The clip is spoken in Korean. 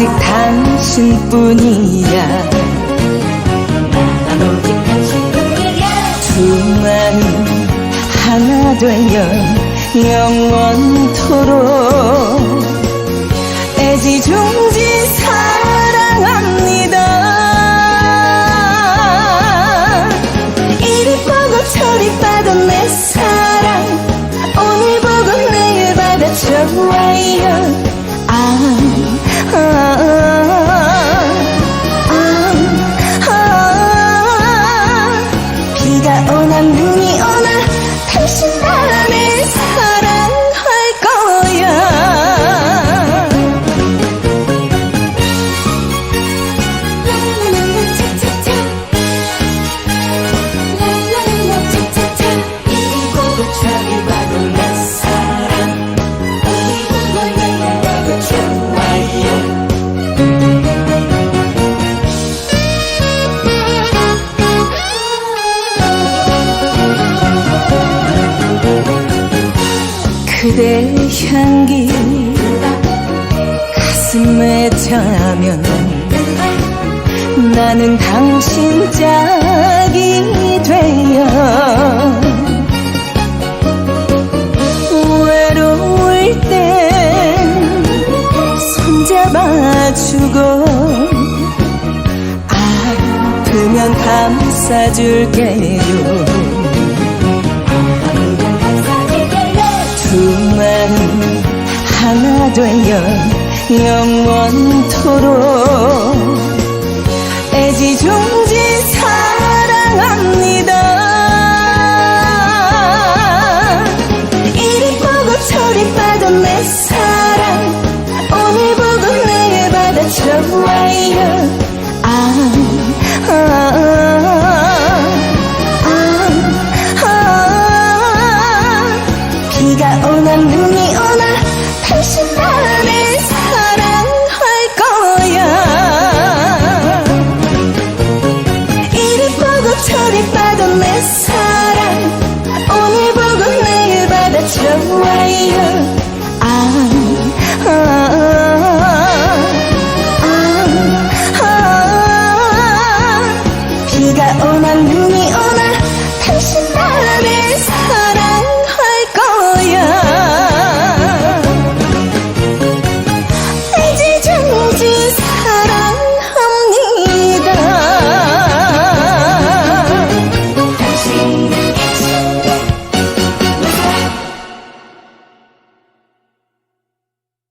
오직 당신뿐이야. 두 마음 하나 되어 영원토록 애지중지 사랑합니다. 이리 보고 저리 봐도 내 사랑. 오늘 보고 내일 봐도 좋아요 그대 향기 가슴에 차면 나는 당신 짝이 되어 외로울 땐 손잡아주고 아프면 감싸줄게요 되어 영원토록